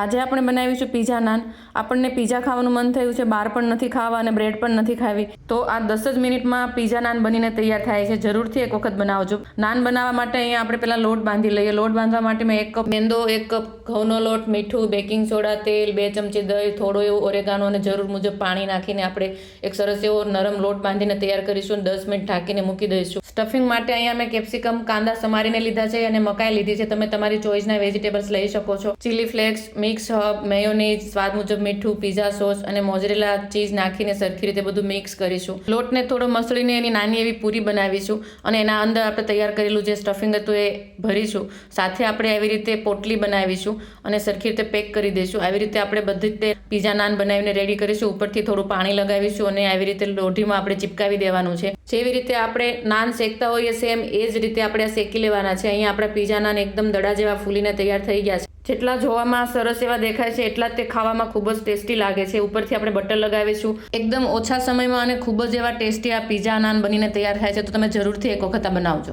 આજે આપણે બનાવ્યું છે પીઝા નાન. આપણને પીઝા ખાવાનું મન થયું છે, બહાર પણ નથી ખાવા અને બ્રેડ પણ નથી ખાવી. તો આ દસ જ મિનિટમાં પીઝા નાન બનીને તૈયાર થાય છે. જરૂરથી એક વખત બનાવજો. નાન બનાવવા માટે અહીંયા આપણે પહેલાં લોટ બાંધી લઈએ. લોટ બાંધવા માટે મેં એક કપ મેંદો, એક કપ ઘઉંનો લોટ, મીઠું, બેકિંગ સોડા, તેલ, બે ચમચી દહીં, થોડો એવો ઓરેગાનો અને જરૂર મુજબ પાણી નાખીને આપણે એક સરસ એવો નરમ લોટ બાંધીને તૈયાર કરીશું દસ મિનિટ ઢાંકીને મૂકી દઈશું. સ્ટફિંગ માટે અહીંયા મેં કેપ્સિકમ, કાંદા સમારીને લીધા છે અને મકાઈ લીધી છે. તમે તમારી ચોઈસના વેજીટેબલ્સ લઈ શકો છો. Chilli flakes mix herb mayonnaise, સ્વાદ મુજબ મીઠું, પીઝા સોસ અને મોજરેલા ચીઝ નાખીને સરખી રીતે બધું મિક્સ કરીશું. લોટને થોડો મસળીને એની નાની એવી પૂરી બનાવીશું અને એના અંદર આપણે તૈયાર કરેલું જે સ્ટફિંગ હતું એ ભરીશું. સાથે આપણે આવી રીતે પોટલી બનાવીશું અને સરખી રીતે પેક કરી દઈશું. આવી રીતે આપણે બધી રીતે પીઝા નાન બનાવીને રેડી કરીશું. ઉપરથી થોડું પાણી લગાવીશું અને આવી રીતે લોઢીમાં આપણે ચિપકાવી દેવાનું છે. જેવી રીતે આપણે નાન શેકતા હોઈએ, સેમ એ જ રીતે આપણે શેકી લેવાના છે. અહીંયા આપણા પીઝા નાન એકદમ દડા જેવા ફૂલીને તૈયાર થઈ ગયા છે. જેટલા જોવામાં સરસ એવા દેખાય છે, એટલા જ તે ખાવામાં ખૂબ જ ટેસ્ટી લાગે છે. ઉપરથી આપણે બટર લગાવીશું. એકદમ ઓછા સમયમાં અને ખૂબ જ એવા ટેસ્ટી આ પીઝા નાન બનીને તૈયાર થાય છે, તો તમે જરૂરથી એક વખત બનાવજો.